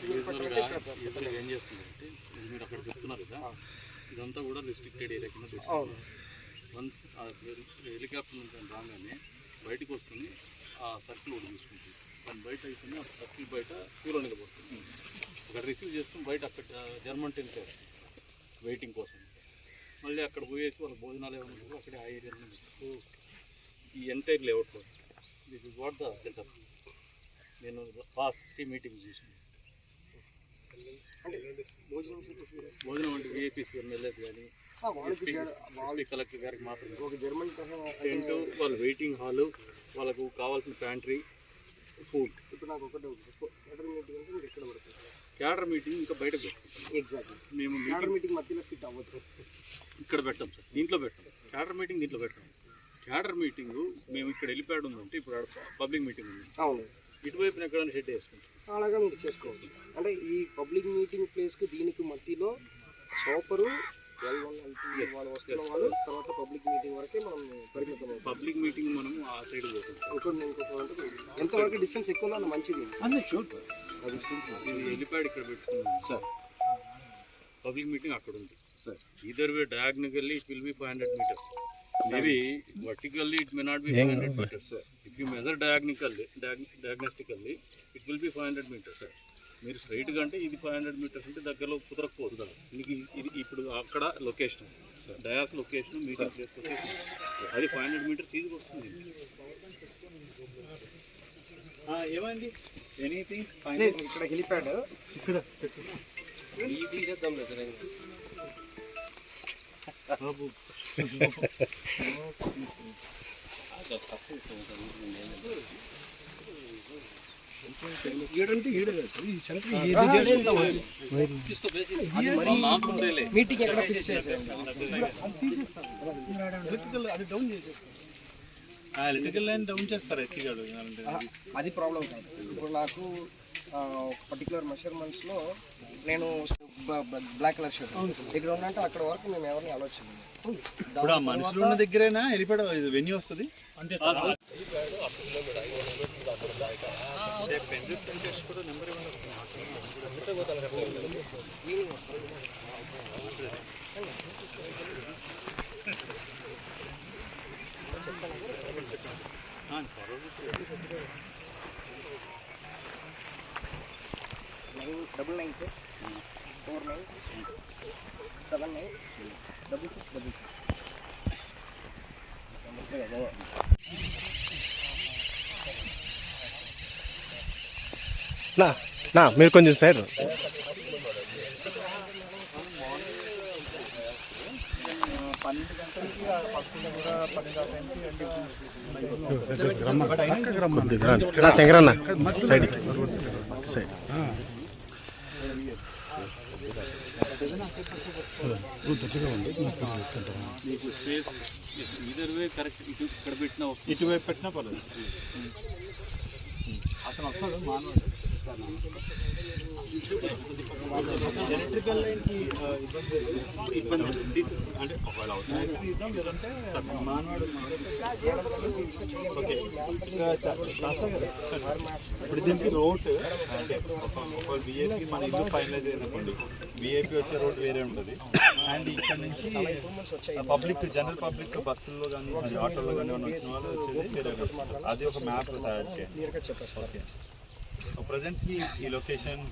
Cadre ఏం చేస్తుందంటే మీరు అక్కడ చెప్తున్నారు కదా ఇదంతా కూడా రిస్ట్రిక్టెడ్ ఏరియా కింద అవును వన్స్ హెలికాప్టర్ నుంచి రాగానే బయటకు వస్తుంది ఆ సర్కిల్ ఒకటి తీసుకుంటుంది దాని బయట అయిపోయింది ఆ సర్కిల్ బయట క్యూలో నిలబడుతుంది అక్కడ రిసీవ్ చేస్తాం బయట అక్కడ జర్మన్ టెంట్ వెయిటింగ్ కోసం మళ్ళీ అక్కడ పోయేసి వాళ్ళ భోజనాలు ఏమైనా అక్కడే ఆ ఏరియా ఈ ఎంటైర్ లేఅవుట్లో this is what the setup నేను ఫాస్ట్ మీటింగ్ చూసాను భోజనం అంటే ఎమ్మెల్యేస్ కానీ కలెక్టర్ గారికి మాత్రమే. ఒక జర్మన్ టెంట్ వాళ్ళ వెయిటింగ్ హాలు వాళ్ళకు కావాల్సిన ప్యాంట్రీ ఫుడ్ ఇప్పుడు నాకు ఒకటే మీటింగ్ అంటే ఎక్కడ పడుతుంది మీటింగ్ ఇంకా బయట పెట్టుకుంటాం ఎగ్జాక్ట్లీ మేము మీటింగ్ మధ్యలో ఫిట్ అవ్వదు ఇక్కడ పెట్టాం సార్ దీంట్లో పెట్టాం. క్యాడర్ మీటింగ్ దీంట్లో పెట్టాం క్యాడర్ మీటింగ్ మేము ఇక్కడ వెళ్ళిపోయాడు ఉందంటే ఇప్పుడు పబ్లిక్ మీటింగ్ ఉంది అవును ఇటువైపున ఎక్కడైనా షెడ్ వేసుకుంటాం. అలాగా మీరు చేసుకోవాలి. అంటే ఈ పబ్లిక్ మీటింగ్ ప్లేస్కి దీనికి మధ్యలో సోపరు ఎల్ వన్ వాళ్ళు వస్తున్న వాళ్ళు తర్వాత పబ్లిక్ మీటింగ్ వరకే మనం పరిమితం పబ్లిక్ మీటింగ్ మనం ఆ సైడ్ పోతాం. ఇంకొక ఎంతవరకు డిస్టెన్స్ ఎక్కువ మంచిది? అదే షూర్ అది ఇది వెళ్ళిపోయాడు ఇక్కడ పెట్టుకున్నాం. సార్. పబ్లిక్ మీటింగ్ అక్కడ ఉంది. Sir. Either way diagonally it will be 500 meters. Maybe vertically it may not be 500 meters sir. If you measure diagonally diag- diagnostically it will be 500 meters sir. మీరు స్ట్రైట్గా అంటే ఇది ఫైవ్ హండ్రెడ్ మీటర్స్ అంటే దగ్గరలో కుదరకపోదు మీకు ఇది ఇప్పుడు అక్కడ లొకేషన్ డయాస్ లొకేషన్ లొకేషన్ అది ఫైవ్ హండ్రెడ్ మీటర్స్ ఈజీగా వస్తుంది. ఆ, ఏమైంది? ఎనీథింగ్ ఇక్కడ హెలిప్యాడ్ ఇది చేద్దాం లేదు ఈడంటే ఈడే కదా సార్ ఈ సెంటర్ మీటింగ్ ఎక్కడ ఫిక్స్ చేశారు అది డౌన్ చేసేది ఎలక్ట్రికల్ లైన్ డౌన్ చేస్తారు ఎత్తిగాడు అది ప్రాబ్లం కాదు. ఇప్పుడు నాకు పర్టికులర్ మెషర్మెంట్స్లో నేను బ్లాక్ కలర్ షర్ట్ ఇక్కడ ఉన్నట్టు అక్కడ వరకు మేము ఎవరిని ఆలోచన ఇప్పుడు ఆ మనుషులు ఉన్న దగ్గరేనా? వెళ్ళిపోయాడు వెన్యూ వస్తుంది? అంతే double nine sir. Four nine. Seven nine. Double six double six నా నా మీరు కొంచెం. నా శంకరన్న సైడ్. సైడ్. మీకు స్పేస్ ఈదర్ వే కరెక్ట్ ఇటు ఇక్కడ పెట్టినా వస్తుంది ఇటువైపు పెట్టినా పర్లేదు అతను వస్తాడు మానవుడు ఎలక్ట్రికల్ లైన్ కి ఇబ్బంది ఇబ్బంది తీసి అంటే ఒకవేళ అవసరం అయితే ఇద్దాం లేదంటే మానవాడు ఓకే ఇప్పుడు దీనికి రోడ్ అంటే ఒక మన ఇల్లు ఫైనలైజ్ అయినప్పుడు బిఏపీ వచ్చే రోడ్ వేరే ఉంటుంది. అండ్ ఇక్కడ నుంచి పబ్లిక్ జనరల్ పబ్లిక్ బస్సుల్లో కానీ ఆటోలో కానీ వచ్చిన వాళ్ళు వచ్చేది వేరే అది ఒక మ్యాప్ తయారు చేయాలి క్లియర్గా ఓకే ప్రజెంట్ ఈ లొకేషన్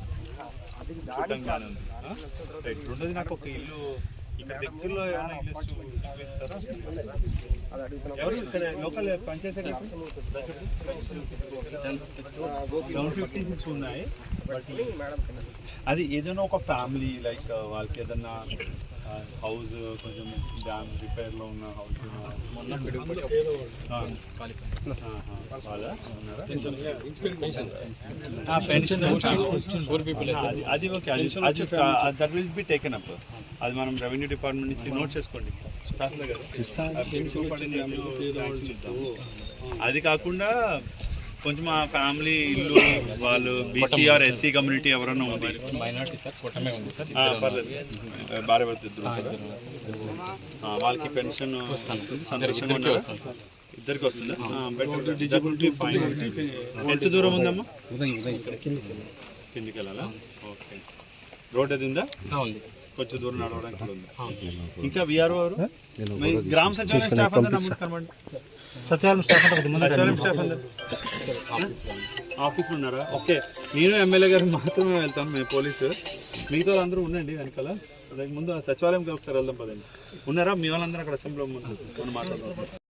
చూడడం కానీ ఉంది. రెండోది నాకు ఒక ఇల్లు ఇక్కడ దగ్గరలో ఏమైనా ఇల్లు చూ- చూపిస్తారా అది అడుగుతున్నాం ఎవరు ఇక్కడ local panchayat seven fifty six ఉన్నాయి బట్ అది ఏదైనా ఒక ఫ్యామిలీ లైక్ వాళ్ళకి ఏదైనా హౌస్ కొంచెం డ్యామ్ రిపేర్లో ఉన్న హౌస్ పెన్షన్ అది ఓకే అది అది that will be taken up అది మనం రెవెన్యూ డిపార్ట్మెంట్ నుంచి నోట్ చేసుకోండి. అది కాకుండా కొంచెం ఆ ఫ్యామిలీ ఇల్లు వాళ్ళు బీసీఆర్ ఎస్సీ కమ్యూనిటీ ఎవరైనా ఉంది? మైనార్టీ సార్ కూటమే ఉంది సార్. పర్లేదు. భార్య భర్త వాళ్ళకి పెన్షన్ సంరక్షణ ఉండాలా? ఇద్దరికి వస్తుందా? డిజబిలిటీ ఫైన్ ఎంత దూరం ఉందమ్మా? కిందికి వెళ్ళాలా. ఓకే. రోడ్ అది ఉందా? ఉంది కొంచెం దూరం నడవడానికి ఉంది. ఇంకా విఆర్ఓ మీ గ్రామ సచివాలయం స్టాఫ్ నమ్ముడు కనబడండి. సచివాలయం స్టాఫ్ అందరూ ఆఫీస్లో ఉన్నారా? ఓకే. నేను ఎమ్మెల్యే గారు మాత్రమే వెళ్తాం మేము పోలీసు. మిగతా వాళ్ళందరూ ఉండండి వెనకాల. ముందు సచివాలయంకి ఒకసారి వెళ్దాం పదండి. ఉన్నారా? మీ వాళ్ళందరూ అక్కడ అసెంబ్లీలో మాట్లాడదాం